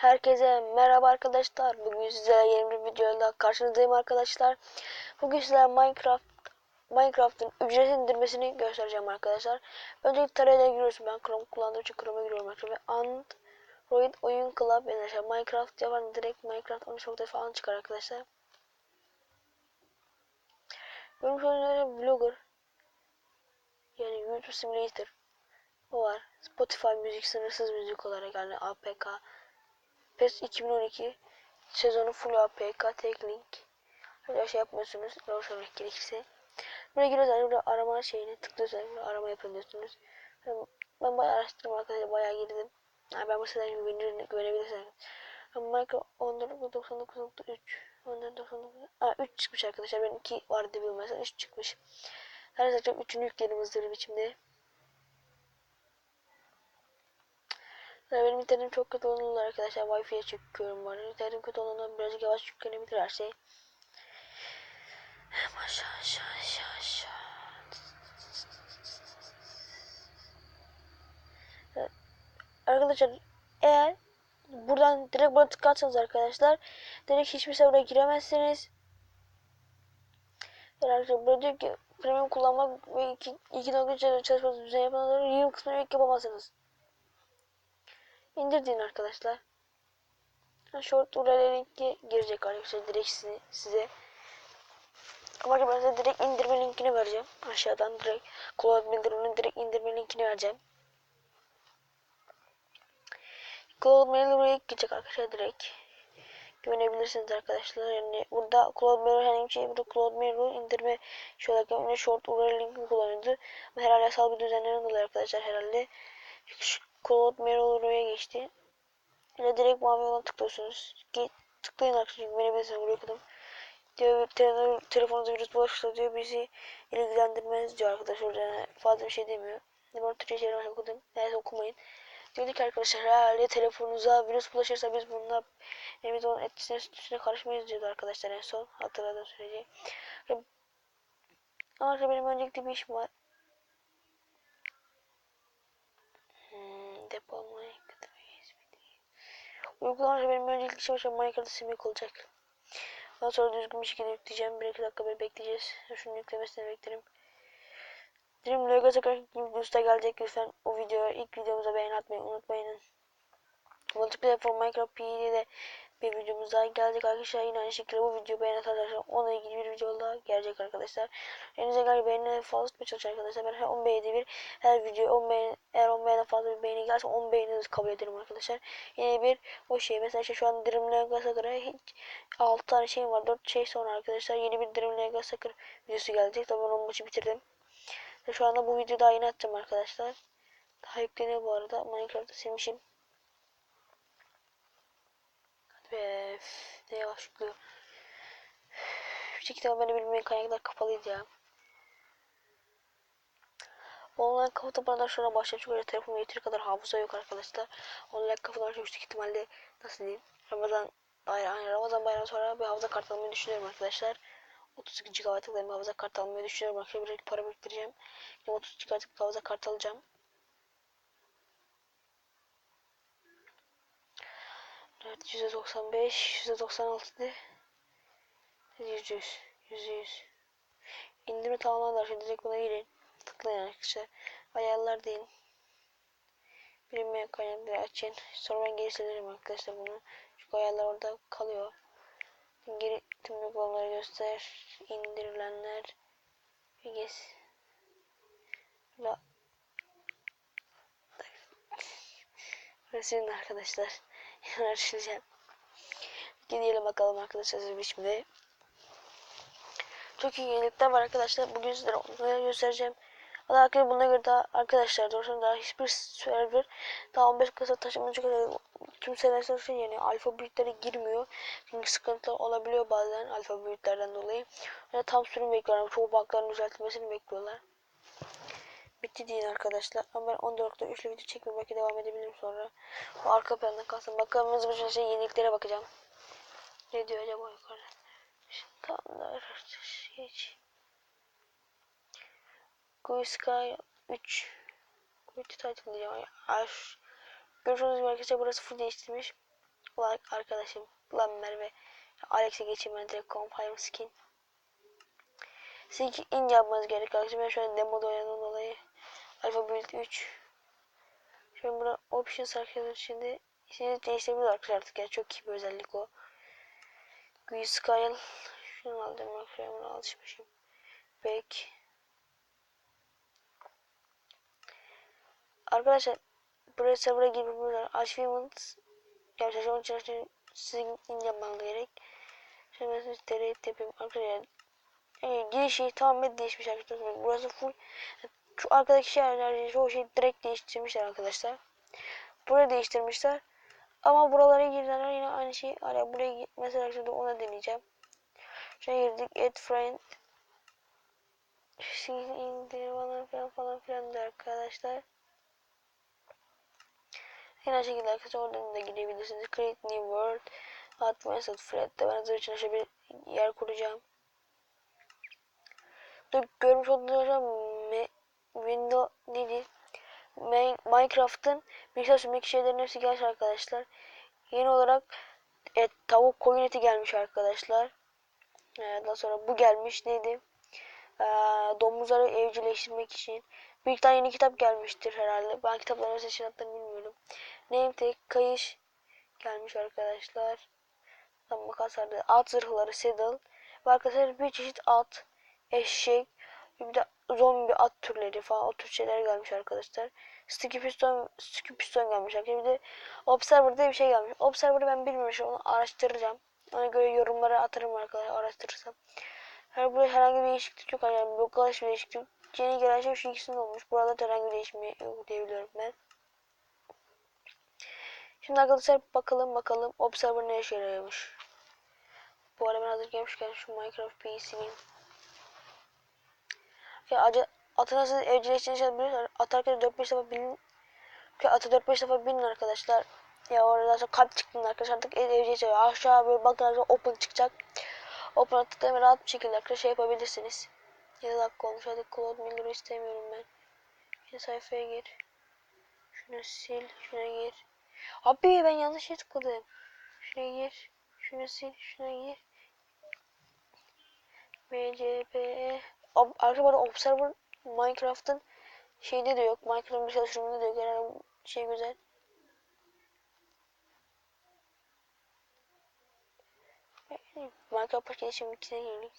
Herkese merhaba arkadaşlar. Bugün sizlerle yeni bir videoyla karşınızdayım arkadaşlar. Bugün sizlere Minecraft Minecraft'ın ücret indirmesini göstereceğim arkadaşlar. Öncelikle tarayla giriyoruz. Ben Chrome kullandığım için Chrome'a giriyorum arkadaşlar. Ve Android Oyun Club arkadaşlar Minecraft yapan direkt Minecraft 13.4 falan çıkar arkadaşlar. Görmüş olduğunuz Vlogger yani YouTube Simulator o var. Spotify müzik sınırsız müzik olarak yani APK PES 2012 sezonu full APK tek link. Öyle şey yapmıyorsunuz. Söylemek gerekirse. Buraya giriyorsunuz. Burada arama şeyini tıklıyorsunuz. Burada arama yapın diyorsunuz. Ben, ben bayağı araştırdım arkadaşlar. Bayağı girdim. Yani ben bu siteden güvenir, güvenebilirsiniz. Minecraft 14.99.3 14.99 Aa 3 çıkmış arkadaşlar. Ben 2 vardı bilmezsen 3 çıkmış. Her zaten 3'ünü yükledim hızlı bir biçimde. Ya benim internetim çok kötü olduğunda arkadaşlar Wi-Fi'ye çekiyorum var. İnternetim kötü olduğunda birazcık yavaş yüklenebilir her şey. Hem aşağı aşağı aşağı aşağı. Arkadaşlar eğer buradan direkt buna tıklarsanız arkadaşlar direkt hiçbir server'a giremezsiniz. Yani arkadaşlar burada diyor ki premium kullanmak ve 2.3 çalışması düzen yapanları yıl kısmını yapamazsınız. İndirdiğin arkadaşlar. Short URL linki girecek arkadaşlar direkt size. Ama ben size direkt indirme linkini vereceğim. Aşağıdan direkt Cloud Builder'ın direkt indirme linkini vereceğim. Cloud buraya gidecek arkadaşlar direkt. Güvenebilirsiniz arkadaşlar. Yani burada Cloud herhangi bir şey burada Cloud Mail indirme şey olarak yani short URL linki kullanıyordu. Ama herhalde yasal bir düzenlenen dolayı arkadaşlar herhalde. Mail oraya geçti. Ya direkt mavi olan tıklıyorsunuz. Git tıklayın arkadaşlar güvenebilirsiniz buraya kadar. Diyor te telefonunuza virüs bulaşırsa diyor bizi ilgilendirmez diyor arkadaşlar. Yani fazla bir şey demiyor. Ne ben Türkçe şeyler okudum. Neyse okumayın. Diyor ki arkadaşlar herhalde telefonunuza virüs bulaşırsa biz bununla yani biz onun etkisine üstüne karışmayız diyordu arkadaşlar en son hatırladığım sürece. Ama benim öncelikle bir işim var. Hmm, depolamayı Uygulamayı benim öncelikli işim için Minecraft'ta simik olacak. Ondan sonra düzgün bir şekilde yükleyeceğim. Bir iki dakika böyle bekleyeceğiz. Şunun yüklemesini beklerim. Dream Lego Sakar videosu gelecek. Lütfen o videoya ilk videomuza beğeni atmayı unutmayın. Multiplayer for Minecraft PD'de de bir videomuz daha gelecek arkadaşlar. Yine aynı şekilde bu video beğeni atarsanız onunla ilgili bir video daha gelecek arkadaşlar. Elinize gel beğeni fazla tutmaya çalışın arkadaşlar. Ben her 10 beğeni bir her video 10 beğeni eğer 10 beğeni fazla bir beğeni gelse 10 beğeni kabul ederim arkadaşlar. Yine bir o şey mesela işte şu an Dream Lego Sakır'a hiç 6 tane şey var 4 şey sonra arkadaşlar yeni bir Dream Sakır videosu gelecek. Tabii ben onun maçı bitirdim. Şu anda bu videoyu daha yeni atacağım arkadaşlar. Daha yükleniyor bu arada. Minecraft'ı silmişim. Ve ne yavaş yüklüyor. Bir şekilde beni bilmeyen kaynaklar kapalıydı ya. Online kafa bana şuna başlayacak çünkü telefonun yeteri kadar hafıza yok arkadaşlar. Online kafalar çok yüksek ihtimalle nasıl diyeyim Ramazan bayramı, Ramazan bayramı sonra bir hafıza kart almayı düşünüyorum arkadaşlar. 32 GB'lık bir hafıza kart almayı düşünüyorum arkadaşlar. Birazcık para biriktireceğim. Yine 30 GB'lık bir hafıza kart alacağım. Evet %95, %96'dı. 100, 100, %100. İndirme tamamlandı arkadaşlar. Direkt buna girin. Tıklayın arkadaşlar. Ayarlar deyin. Bilinmeyen kaynakları açın. Sonra ben geri silerim arkadaşlar bunu. Çünkü ayarlar orada kalıyor. Geri tüm uygulamaları göster. indirilenler. Bilgis. La. Resim arkadaşlar. Yarışacağım. Gidelim bakalım arkadaşlar biçimde. Çok iyi yenilikler var arkadaşlar. Bugün sizlere onları göstereceğim. Arkadaşlar buna göre daha arkadaşlar doğrusu daha hiçbir server daha 15 kasa taşımacı kadar tüm serverler yani alfa büyüklere girmiyor. Çünkü sıkıntılar olabiliyor bazen alfa büyüklerden dolayı. Yani tam sürüm bekliyorlar. Çoğu bug'ların düzeltilmesini bekliyorlar. Bitti değil arkadaşlar. Ama ben 14'te üçlü video çekmeye belki devam edebilirim sonra. O arka planda kalsın. Bakalım hızlı bir şey yeniliklere bakacağım. Ne diyor acaba yukarıda? Tamamlar. Geç. Blue Sky 3 Quit title diyeceğim. Aş. Görüşürüz arkadaşlar burası full değiştirmiş. Ulan arkadaşım. Lan Merve. Alex'e geçeyim ben direkt Compile Skin. Sizin in yapmanız gerek arkadaşlar. Ben şöyle demoda oynadım dolayı. Alpha Build 3. Şimdi burada Options arkadaşlar şimdi ismini değiştirebiliriz arkadaşlar artık ya. Çok iyi bir özellik o. Guiscale. Şunu aldım arkadaşlar. Buna alışmışım. Back. Arkadaşlar buraya server'a girip achievements yani şaşırmanın içerisinde sizin in yapmanız gerek. Şimdi ben size delete yapayım arkadaşlar. E, girişi tamamen değişmiş arkadaşlar. Burası full arkadaki şeyler çoğu şey direkt değiştirmişler arkadaşlar. Burayı değiştirmişler. Ama buralara girdiler yine aynı şey. Hala buraya mesela şimdi ona deneyeceğim. Şuraya girdik add friend. indir falan filan falan filan da arkadaşlar. Yine şekilde arkadaşlar oradan da girebilirsiniz. Create new world. Advanced thread'de ben hazır için şöyle bir yer kuracağım. Burada görmüş olduğunuz hocam Windows neydi? Minecraft'ın bilgisayar sürmek şeylerin hepsi gelmiş arkadaşlar. Yeni olarak et, tavuk koyun eti gelmiş arkadaşlar. Ee, daha sonra bu gelmiş neydi? Ee, domuzları evcilleştirmek için. Bir tane yeni kitap gelmiştir herhalde. Ben kitapların seçeneklerini bilmiyorum. Name tag, kayış gelmiş arkadaşlar. Tam makas vardı. At zırhları, saddle. Ve arkadaşlar bir çeşit at, eşek, bir de zombi at türleri falan o tür şeyler gelmiş arkadaşlar. Sticky piston, sticky piston gelmiş arkadaşlar. Bir de Observer diye bir şey gelmiş. Observer'ı ben bilmiyorum. Onu araştıracağım. Ona göre yorumlara atarım arkadaşlar araştırırsam. Her burada herhangi bir değişiklik yok. Yani blokalaş bir değişiklik. Yeni gelen şey şu olmuş. Burada herhangi bir değişme yok diyebiliyorum ben. Şimdi arkadaşlar bakalım bakalım Observer ne işe yarıyormuş. Bu arada ben hazır gelmişken şu Minecraft PC'nin ya acı atı nasıl evcilleştireceğini biliyorlar. Atarken 4-5 defa binin. Atı 4-5 defa binin arkadaşlar. Ya orada sonra kalp çıktığında arkadaşlar artık evcilleştiriyor. Aşağı böyle bakın arkadaşlar open çıkacak. Open attıklarını rahat bir şekilde arkadaşlar şey yapabilirsiniz. 7 dakika olmuş hadi Claude Miller'ı istemiyorum ben. Yine sayfaya gir. Şunu sil. Şuna gir. Abi ben yanlış şey tıkladım. Şuna gir. Şunu sil. Şuna gir. MCPE Arkadaşlar burada Observer Minecraft'ın şeyde de yok. Minecraft'ın bir çalışımında da yok. Yani şey güzel. Minecraft başka geçim ikisine girdik.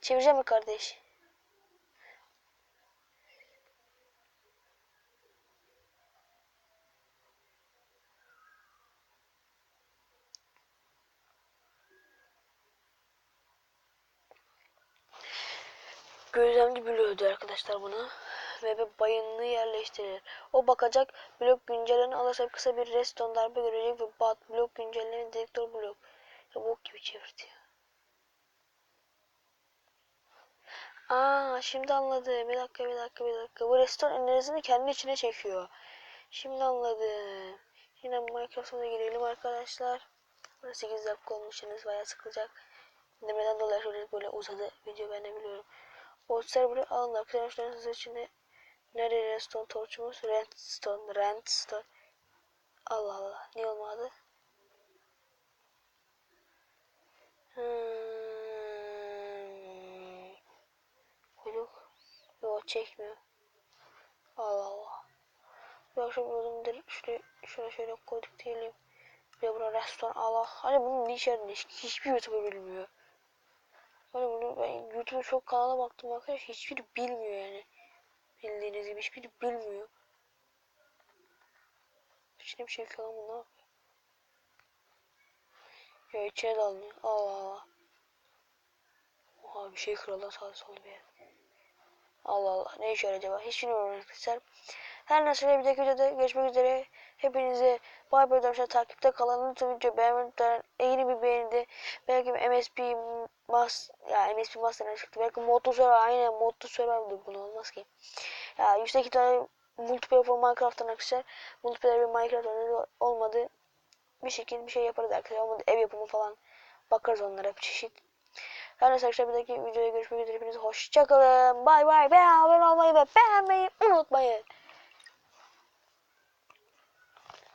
Çevireceğim mi kardeş? Gözlemci bloğuydu arkadaşlar buna. Ve bir bayınlığı yerleştirir. O bakacak blok güncellerini alırsa kısa bir reston darbe görecek ve bat blok güncelleme direktör blok. Ya gibi çevirdi ya. Aa şimdi anladım. Bir dakika bir dakika bir dakika. Bu restore enerjisini kendi içine çekiyor. Şimdi anladım. Yine Microsoft'a girelim arkadaşlar. Burada 8 dakika olmuş. Yalnız bayağı sıkılacak. Demeden dolayı şöyle böyle uzadı video ben de biliyorum. O server'ı alın arkadaşlar size içinde nerede redstone torçumuz? Redstone, redstone. Allah Allah. Niye olmadı? Hmm. Kuyruk. Yok çekmiyor. Allah Allah. Bu akşam yolumdur. Şuraya, şuraya şöyle koyduk diyelim. Ve buraya restoran. Allah. Hani bunun ne işe yaradığını hiçbir YouTuber bilmiyor. Hani bunu ben YouTube'da çok kanala baktım arkadaş hiçbiri bilmiyor yani. Bildiğiniz gibi hiçbiri bilmiyor. İçine bir şey falan mı ne yapıyor? Ya içine dalmıyor. Allah Allah. Oha bir şey kırıldı sağ sol bir. Allah Allah ne işe acaba? Hiç bilmiyorum arkadaşlar. Her neyse bir dahaki videoda görüşmek üzere. Hepinize bay bay demişler. Takipte kalın. Lütfen video beğenmeyi Yeni bir beğendi. Belki MSP Mas ya MSP Master'dan çıktı. Belki modlu server aynen modlu server bunu olmaz ki. Ya yüksek ihtimalle multiplayer for Minecraft'tan arkadaşlar. Multiplayer bir Minecraft olmadı. Bir şekilde bir şey yaparız arkadaşlar. Olmadı ev yapımı falan. Bakarız onlara bir çeşit. Her neyse arkadaşlar bir dahaki videoya görüşmek üzere. Hepinize hoşçakalın. Bay bay. Abone olmayı ve beğenmeyi unutmayın.